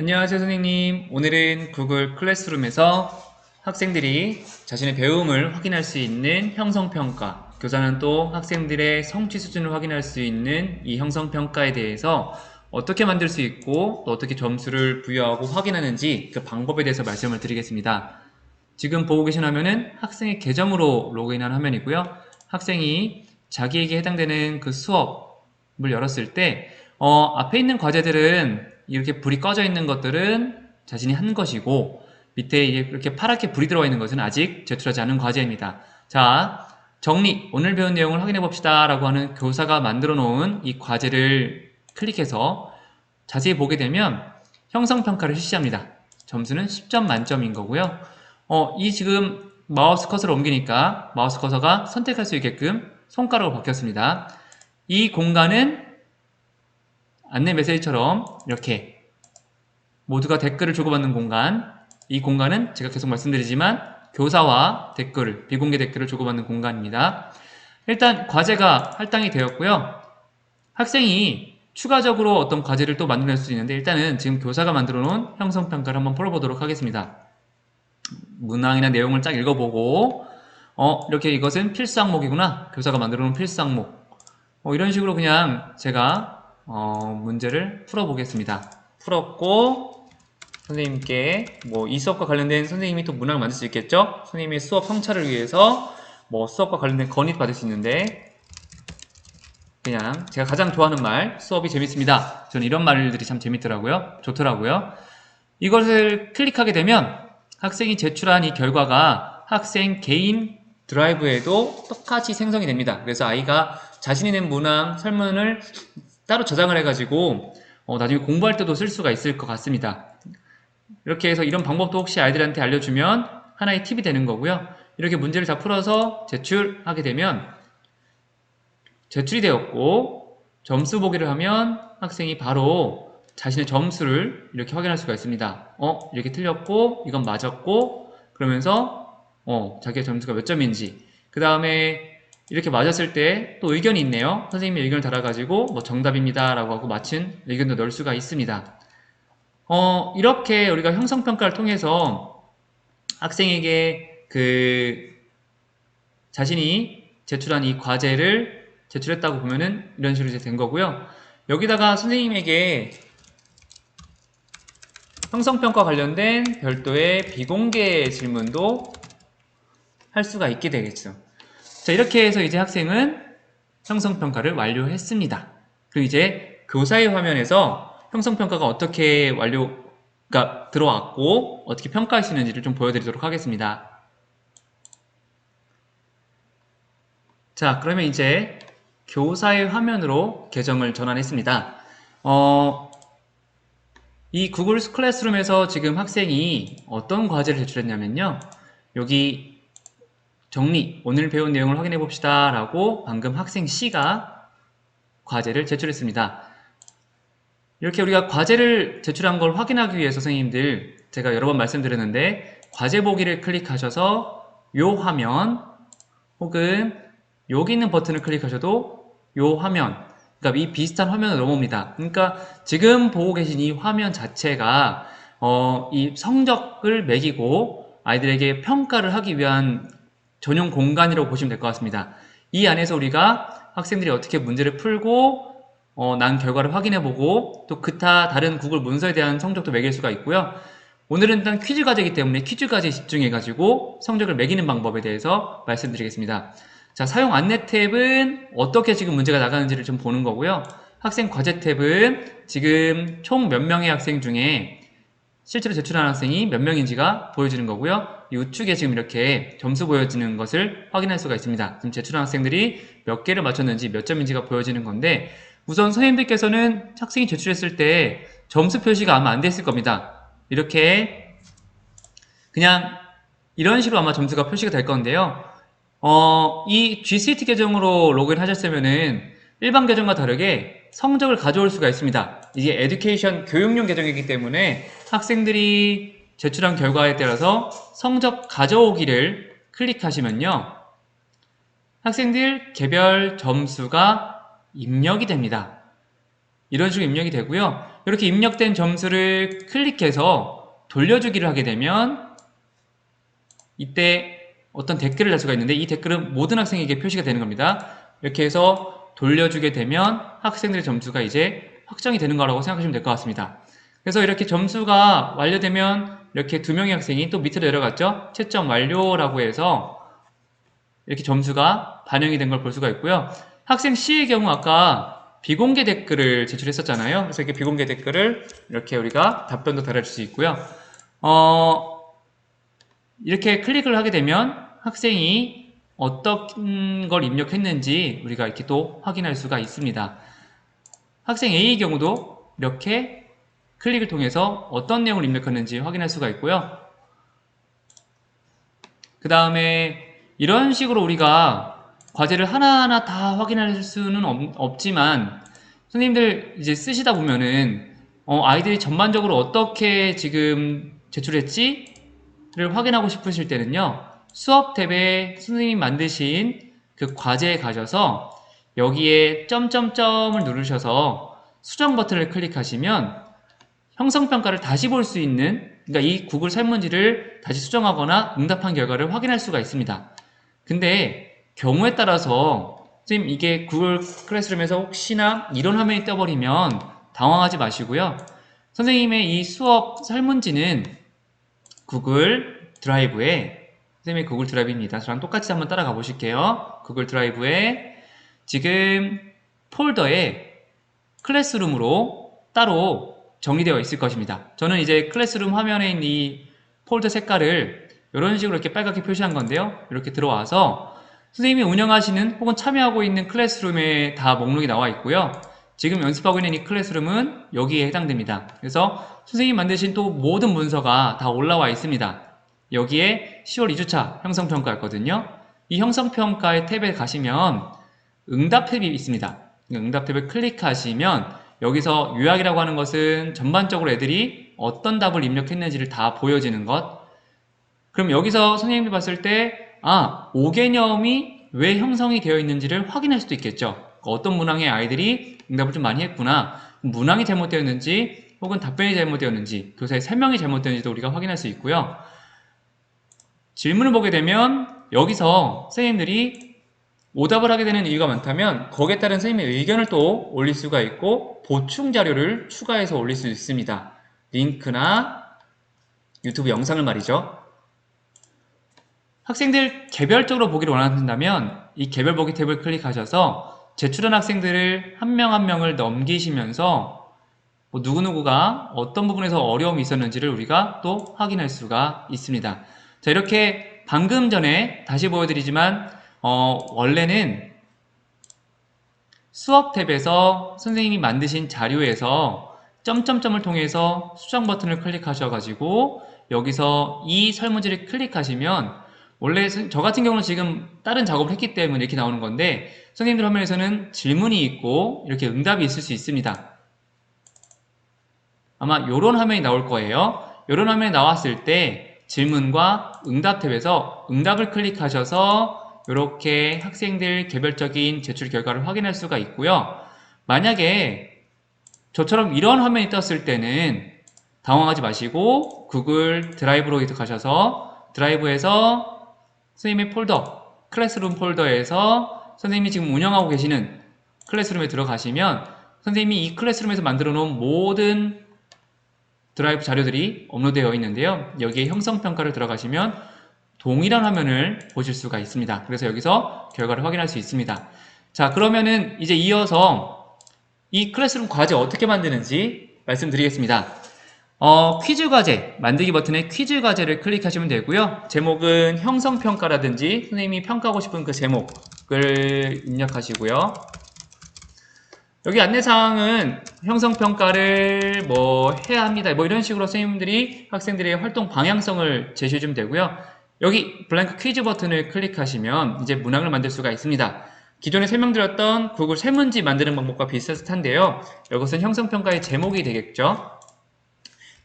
안녕하세요 선생님. 오늘은 구글 클래스룸에서 학생들이 자신의 배움을 확인할 수 있는 형성평가 교사는 또 학생들의 성취 수준을 확인할 수 있는 이 형성평가에 대해서 어떻게 만들 수 있고 또 어떻게 점수를 부여하고 확인하는지 그 방법에 대해서 말씀을 드리겠습니다. 지금 보고 계신 화면은 학생의 계정으로 로그인한 화면이고요. 학생이 자기에게 해당되는 그 수업을 열었을 때 어, 앞에 있는 과제들은 이렇게 불이 꺼져 있는 것들은 자신이 한 것이고 밑에 이렇게 파랗게 불이 들어와 있는 것은 아직 제출하지 않은 과제입니다. 자, 정리, 오늘 배운 내용을 확인해 봅시다 라고 하는 교사가 만들어 놓은 이 과제를 클릭해서 자세히 보게 되면 형성평가를 실시합니다. 점수는 10점 만점인 거고요. 어, 이 지금 마우스 커서를 옮기니까 마우스 커서가 선택할 수 있게끔 손가락으로 바뀌었습니다. 이 공간은 안내 메시지처럼 이렇게 모두가 댓글을 주고받는 공간 이 공간은 제가 계속 말씀드리지만 교사와 댓글을 비공개 댓글을 주고받는 공간입니다. 일단 과제가 할당이 되었고요. 학생이 추가적으로 어떤 과제를 또 만들어낼 수 있는데 일단은 지금 교사가 만들어 놓은 형성평가를 한번 풀어보도록 하겠습니다. 문항이나 내용을 쫙 읽어보고 어 이렇게 이것은 필수 항목이구나 교사가 만들어 놓은 필수 항목 어, 이런 식으로 그냥 제가 어, 문제를 풀어보겠습니다. 풀었고 선생님께 뭐 이 수업과 관련된 선생님이 또 문항을 만들 수 있겠죠? 선생님의 수업 성찰을 위해서 뭐 수업과 관련된 건의 받을 수 있는데 그냥 제가 가장 좋아하는 말 수업이 재밌습니다. 저는 이런 말들이 참 재밌더라고요. 좋더라고요. 이것을 클릭하게 되면 학생이 제출한 이 결과가 학생 개인 드라이브에도 똑같이 생성이 됩니다. 그래서 아이가 자신이 낸 문항 설문을 따로 저장을 해가지고 어, 나중에 공부할 때도 쓸 수가 있을 것 같습니다. 이렇게 해서 이런 방법도 혹시 아이들한테 알려주면 하나의 팁이 되는 거고요. 이렇게 문제를 다 풀어서 제출하게 되면 제출이 되었고 점수 보기를 하면 학생이 바로 자신의 점수를 이렇게 확인할 수가 있습니다. 어, 이렇게 틀렸고 이건 맞았고 그러면서 어, 자기의 점수가 몇 점인지 그 다음에 이렇게 맞았을 때 또 의견이 있네요. 선생님이 의견을 달아가지고 뭐 정답입니다 라고 하고 맞춘 의견도 넣을 수가 있습니다. 어, 이렇게 우리가 형성평가를 통해서 학생에게 그 자신이 제출한 이 과제를 제출했다고 보면은 이런 식으로 이제 된 거고요. 여기다가 선생님에게 형성평가 관련된 별도의 비공개 질문도 할 수가 있게 되겠죠. 자, 이렇게 해서 이제 학생은 형성평가를 완료했습니다. 그리고 이제 교사의 화면에서 형성평가가 어떻게 완료가 들어왔고 어떻게 있는지를 좀 보여드리도록 하겠습니다. 자, 그러면 이제 교사의 화면으로 계정을 전환했습니다. 어, 이 구글 클래스룸에서 지금 학생이 어떤 과제를 제출했냐면요. 여기 정리, 오늘 배운 내용을 확인해 봅시다 라고 방금 학생 C가 과제를 제출했습니다. 이렇게 우리가 과제를 제출한 걸 확인하기 위해서 선생님들 제가 여러 번 말씀드렸는데 과제 보기를 클릭하셔서 요 화면 혹은 여기 있는 버튼을 클릭하셔도 요 화면 그러니까 이 비슷한 화면을 넘어옵니다. 그러니까 지금 보고 계신 이 화면 자체가 어, 이 성적을 매기고 아이들에게 평가를 하기 위한 전용 공간이라고 보시면 될 것 같습니다. 이 안에서 우리가 학생들이 어떻게 문제를 풀고 어, 난 결과를 확인해보고 또 그타 다른 구글 문서에 대한 성적도 매길 수가 있고요. 오늘은 일단 퀴즈 과제이기 때문에 퀴즈 과제에 집중해가지고 성적을 매기는 방법에 대해서 말씀드리겠습니다. 자, 사용 안내 탭은 어떻게 지금 문제가 나가는지를 좀 보는 거고요. 학생 과제 탭은 지금 총 몇 명의 학생 중에 실제로 제출한 학생이 몇 명인지가 보여지는 거고요. 이 우측에 지금 이렇게 점수 보여지는 것을 확인할 수가 있습니다. 지금 제출한 학생들이 몇 개를 맞췄는지 몇 점인지가 보여지는 건데 우선 선생님들께서는 학생이 제출했을 때 점수 표시가 아마 안 됐을 겁니다. 이렇게 그냥 이런 식으로 아마 점수가 표시가 될 건데요. 어, 이 GCT 계정으로 로그인 하셨으면은 일반 계정과 다르게 성적을 가져올 수가 있습니다. 이게 에듀케이션 교육용 계정이기 때문에 학생들이 제출한 결과에 따라서 성적 가져오기를 클릭하시면요. 학생들 개별 점수가 입력이 됩니다. 이런 식으로 입력이 되고요. 이렇게 입력된 점수를 클릭해서 돌려주기를 하게 되면 이때 어떤 댓글을 달 수가 있는데 이 댓글은 모든 학생에게 표시가 되는 겁니다. 이렇게 해서 돌려주게 되면 학생들의 점수가 이제 확정이 되는 거라고 생각하시면 될 것 같습니다. 그래서 이렇게 점수가 완료되면 이렇게 두 명의 학생이 또 밑으로 내려갔죠. 채점 완료라고 해서 이렇게 점수가 반영이 된 걸 볼 수가 있고요. 학생 C의 경우 아까 비공개 댓글을 제출했었잖아요. 그래서 이렇게 비공개 댓글을 이렇게 우리가 답변도 달아줄 수 있고요. 어, 이렇게 클릭을 하게 되면 학생이 어떤 걸 입력했는지 우리가 이렇게 또 확인할 수가 있습니다. 학생 A의 경우도 이렇게 클릭을 통해서 어떤 내용을 입력했는지 확인할 수가 있고요. 그 다음에 이런 식으로 우리가 과제를 하나하나 다 확인할 수는 없, 지만 선생님들 이제 쓰시다 보면은 어, 아이들이 전반적으로 어떻게 지금 제출했지를 확인하고 싶으실 때는요 수업 탭에 선생님이 만드신 그 과제에 가셔서 여기에 점점점을 누르셔서 수정 버튼을 클릭하시면 형성평가를 다시 볼 수 있는 그러니까 이 구글 설문지를 다시 수정하거나 응답한 결과를 확인할 수가 있습니다. 근데 경우에 따라서 선생님 이게 구글 클래스룸에서 혹시나 이런 화면이 떠버리면 당황하지 마시고요. 선생님의 이 수업 설문지는 구글 드라이브에 선생님의 구글 드라이브입니다. 저랑 똑같이 한번 따라가 보실게요. 구글 드라이브에 지금 폴더에 클래스룸으로 따로 정리되어 있을 것입니다. 저는 이제 클래스룸 화면에 있는 이 폴더 색깔을 이런 식으로 이렇게 빨갛게 표시한 건데요. 이렇게 들어와서 선생님이 운영하시는 혹은 참여하고 있는 클래스룸에 다 목록이 나와 있고요. 지금 연습하고 있는 이 클래스룸은 여기에 해당됩니다. 그래서 선생님이 만드신 또 모든 문서가 다 올라와 있습니다. 여기에 10월 2주차 형성평가였거든요. 이 형성평가의 탭에 가시면 응답 탭이 있습니다. 응답 탭을 클릭하시면 여기서 요약이라고 하는 것은 전반적으로 애들이 어떤 답을 입력했는지를 다 보여지는 것. 그럼 여기서 선생님이 봤을 때, 아, 5개념이 왜 형성이 되어 있는지를 확인할 수도 있겠죠. 그러니까 어떤 문항의 아이들이 응답을 좀 많이 했구나. 문항이 잘못되었는지, 혹은 답변이 잘못되었는지, 교사의 설명이 잘못되었는지도 우리가 확인할 수 있고요. 질문을 보게 되면 여기서 선생님들이 오답을 하게 되는 이유가 많다면 거기에 따른 선생님의 의견을 또 올릴 수가 있고 보충 자료를 추가해서 올릴 수 있습니다. 링크나 유튜브 영상을 말이죠. 학생들 개별적으로 보기를 원하신다면 이 개별 보기 탭을 클릭하셔서 제출한 학생들을 한 명한 명을 넘기시면서 뭐 누구누구가 어떤 부분에서 어려움이 있었는지를 우리가 또 확인할 수가 있습니다. 자 이렇게 방금 전에 다시 보여드리지만 어, 원래는 수업 탭에서 선생님이 만드신 자료에서 점점점을 통해서 수정 버튼을 클릭하셔가지고 여기서 이 설문지를 클릭하시면 원래 선- 저 같은 경우는 지금 다른 작업을 했기 때문에 이렇게 나오는 건데 선생님들 화면에서는 질문이 있고 이렇게 응답이 있을 수 있습니다. 아마 이런 화면이 나올 거예요. 이런 화면이 나왔을 때 질문과 응답 탭에서 응답을 클릭하셔서 이렇게 학생들 개별적인 제출 결과를 확인할 수가 있고요. 만약에 저처럼 이런 화면이 떴을 때는 당황하지 마시고 구글 드라이브로 가셔서 드라이브에서 선생님의 폴더, 클래스룸 폴더에서 선생님이 지금 운영하고 계시는 클래스룸에 들어가시면 선생님이 이 클래스룸에서 만들어 놓은 모든 드라이브 자료들이 업로드되어 있는데요. 여기에 형성평가를 들어가시면 동일한 화면을 보실 수가 있습니다. 그래서 여기서 결과를 확인할 수 있습니다. 자, 그러면은 이제 이어서 이 클래스룸 과제 어떻게 만드는지 말씀드리겠습니다. 어, 퀴즈 과제, 만들기 버튼에 퀴즈 과제를 클릭하시면 되고요. 제목은 형성평가라든지 선생님이 평가하고 싶은 그 제목을 입력하시고요. 여기 안내사항은 형성평가를 뭐 해야 합니다. 뭐 이런 식으로 선생님들이 학생들의 활동 방향성을 제시해 주면 되고요. 여기 블랭크 퀴즈 버튼을 클릭하시면 이제 문항을 만들 수가 있습니다. 기존에 설명드렸던 구글 설문지 만드는 방법과 비슷한데요. 이것은 형성평가의 제목이 되겠죠.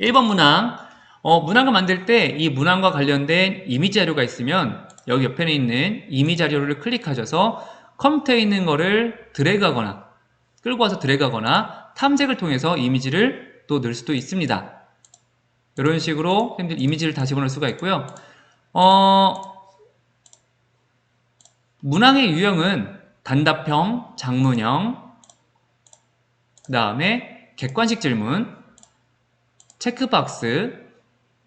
1번 문항. 어, 문항을 만들 때 이 문항과 관련된 이미지 자료가 있으면 여기 옆에 있는 이미지 자료를 클릭하셔서 컴퓨터에 있는 거를 드래그하거나 끌고 와서 드래그하거나 탐색을 통해서 이미지를 또 넣을 수도 있습니다. 이런 식으로 이미지를 다 집어넣을 수가 있고요. 어, 문항의 유형은 단답형, 장문형, 그 다음에 객관식 질문, 체크박스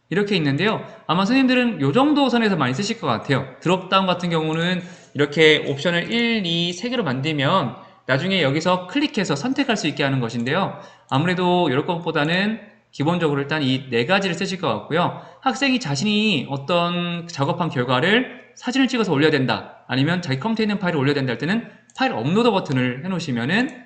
이렇게 있는데요. 아마 선생님들은 이 정도 선에서 많이 쓰실 것 같아요. 드롭다운 같은 경우는 이렇게 옵션을 1, 2, 3개로 만들면 나중에 여기서 클릭해서 선택할 수 있게 하는 것인데요. 아무래도 이럴 것보다는 기본적으로 일단 이 네 가지를 쓰실 것 같고요. 학생이 자신이 어떤 작업한 결과를 사진을 찍어서 올려야 된다. 아니면 자기 컴퓨터에 있는 파일을 올려야 된다 할 때는 파일 업로드 버튼을 해놓으시면은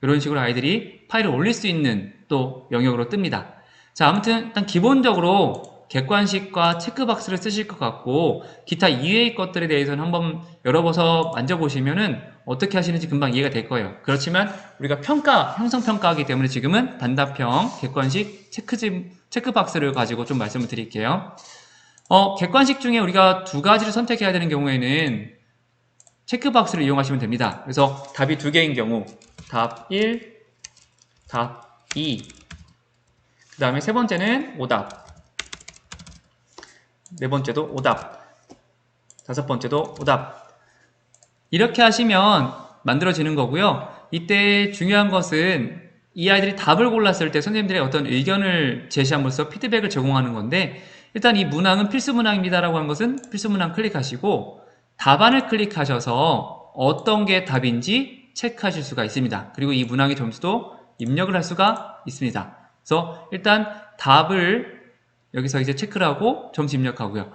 이런 식으로 아이들이 파일을 올릴 수 있는 또 영역으로 뜹니다. 자, 아무튼 일단 기본적으로 객관식과 체크박스를 쓰실 것 같고 기타 이외의 것들에 대해서는 한번 열어봐서 만져보시면은 어떻게 하시는지 금방 이해가 될 거예요. 그렇지만 우리가 평가, 형성평가하기 때문에 지금은 단답형, 객관식, 체크짐, 체크박스를 가지고 좀 말씀을 드릴게요. 어, 객관식 중에 우리가 두 가지를 선택해야 되는 경우에는 체크박스를 이용하시면 됩니다. 그래서 답이 두 개인 경우 답 1, 답 2. 그 다음에 세 번째는 오답. 네 번째도 오답. 다섯 번째도 오답. 이렇게 하시면 만들어지는 거고요. 이때 중요한 것은 이 아이들이 답을 골랐을 때 선생님들의 어떤 의견을 제시함으로써 피드백을 제공하는 건데 일단 이 문항은 필수 문항입니다 라고 한 것은 필수 문항 클릭하시고 답안을 클릭하셔서 어떤 게 답인지 체크하실 수가 있습니다. 그리고 이 문항의 점수도 입력을 할 수가 있습니다. 그래서 일단 답을 여기서 이제 체크를 하고 점수 입력하고요.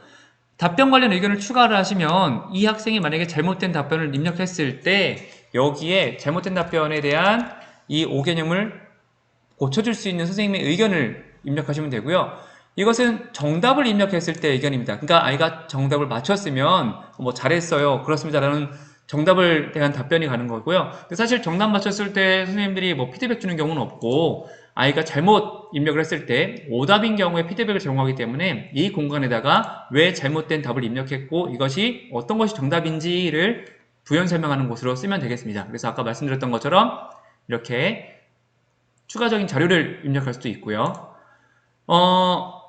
답변 관련 의견을 추가를 하시면 이 학생이 만약에 잘못된 답변을 입력했을 때 여기에 잘못된 답변에 대한 이 5개념을 고쳐줄 수 있는 선생님의 의견을 입력하시면 되고요. 이것은 정답을 입력했을 때 의견입니다. 그러니까 아이가 정답을 맞췄으면 뭐 잘했어요. 그렇습니다라는 정답을 대한 답변이 가는 거고요. 사실 정답 맞췄을 때 선생님들이 뭐 피드백 주는 경우는 없고 아이가 잘못 입력을 했을 때 오답인 경우에 피드백을 제공하기 때문에 이 공간에다가 왜 잘못된 답을 입력했고 이것이 어떤 것이 정답인지를 부연 설명하는 곳으로 쓰면 되겠습니다. 그래서 아까 말씀드렸던 것처럼 이렇게 추가적인 자료를 입력할 수도 있고요. 어,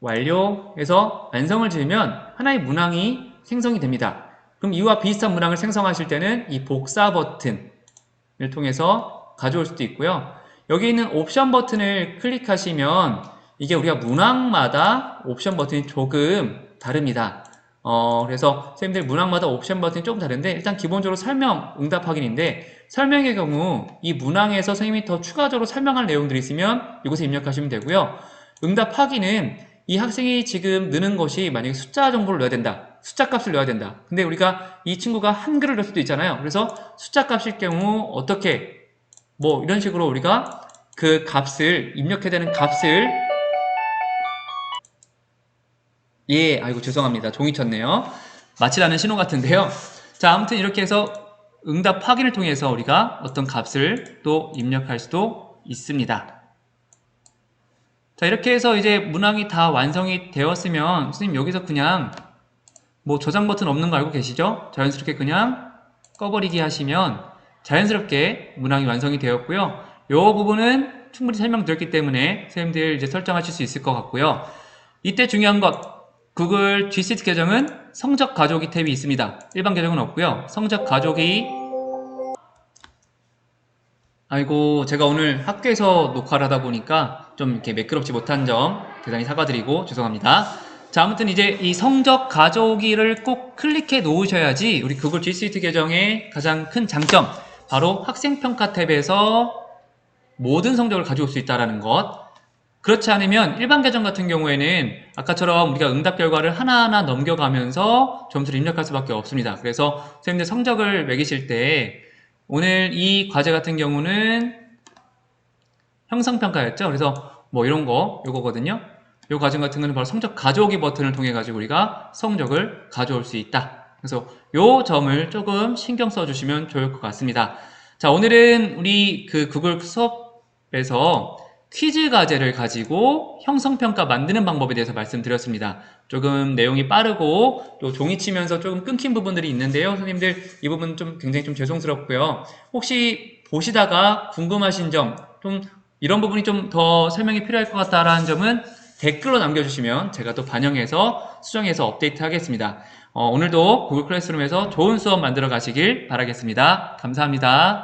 완료해서 완성을 지으면 하나의 문항이 생성이 됩니다. 그럼 이와 비슷한 문항을 생성하실 때는 이 복사 버튼을 통해서 가져올 수도 있고요. 여기 있는 옵션 버튼을 클릭하시면 이게 우리가 문항마다 옵션 버튼이 조금 다릅니다. 어, 그래서 선생님들 문항마다 옵션 버튼이 조금 다른데 일단 기본적으로 설명, 응답 확인인데 설명의 경우 이 문항에서 선생님이 더 추가적으로 설명할 내용들이 있으면 이곳에 입력하시면 되고요. 응답 확인은 이 학생이 지금 느는 것이 만약에 숫자 정보를 넣어야 된다. 숫자 값을 넣어야 된다. 근데 우리가 이 친구가 한글을 넣을 수도 있잖아요. 그래서 숫자 값일 경우 어떻게 뭐 이런 식으로 우리가 그 값을 입력해야 되는 값을 예, 아이고 죄송합니다. 종이 쳤네요. 마치라는 신호 같은데요. 자, 아무튼 이렇게 해서 응답 확인을 통해서 우리가 어떤 값을 또 입력할 수도 있습니다. 자, 이렇게 해서 이제 문항이 다 완성이 되었으면 선생님 여기서 그냥 뭐 저장 버튼 없는 거 알고 계시죠? 자연스럽게 그냥 꺼버리기 하시면 자연스럽게 문항이 완성이 되었고요. 이 부분은 충분히 설명드렸기 때문에 선생님들 이제 설정하실 수 있을 것 같고요. 이때 중요한 것 구글 G Suite 계정은 성적 가져오기 탭이 있습니다. 일반 계정은 없고요. 성적 가져오기 아이고 제가 오늘 학교에서 녹화를 하다 보니까 좀 이렇게 매끄럽지 못한 점 대단히 사과드리고 죄송합니다. 자 아무튼 이제 이 성적 가져오기를 꼭 클릭해 놓으셔야지 우리 구글 G Suite 계정의 가장 큰 장점 바로 학생평가 탭에서 모든 성적을 가져올 수 있다는 것 그렇지 않으면 일반 계정 같은 경우에는 아까처럼 우리가 응답 결과를 하나하나 넘겨가면서 점수를 입력할 수밖에 없습니다. 그래서 선생님들 성적을 매기실 때 오늘 이 과제 같은 경우는 형성평가였죠. 그래서 뭐 이런 거 요거거든요. 요 과정 같은 거는 바로 성적 가져오기 버튼을 통해 가지고 우리가 성적을 가져올 수 있다. 그래서 요 점을 조금 신경 써 주시면 좋을 것 같습니다. 자, 오늘은 우리 그 구글 수업 에서 퀴즈 과제를 가지고 형성평가 만드는 방법에 대해서 말씀드렸습니다. 조금 내용이 빠르고 또 종이 치면서 조금 끊긴 부분들이 있는데요. 선생님들 이 부분 좀 굉장히 좀 죄송스럽고요. 혹시 보시다가 궁금하신 점, 좀 이런 부분이 좀 더 설명이 필요할 것 같다라는 점은 댓글로 남겨주시면 제가 또 반영해서 수정해서 업데이트 하겠습니다. 어, 오늘도 구글 클래스룸에서 좋은 수업 만들어 가시길 바라겠습니다. 감사합니다.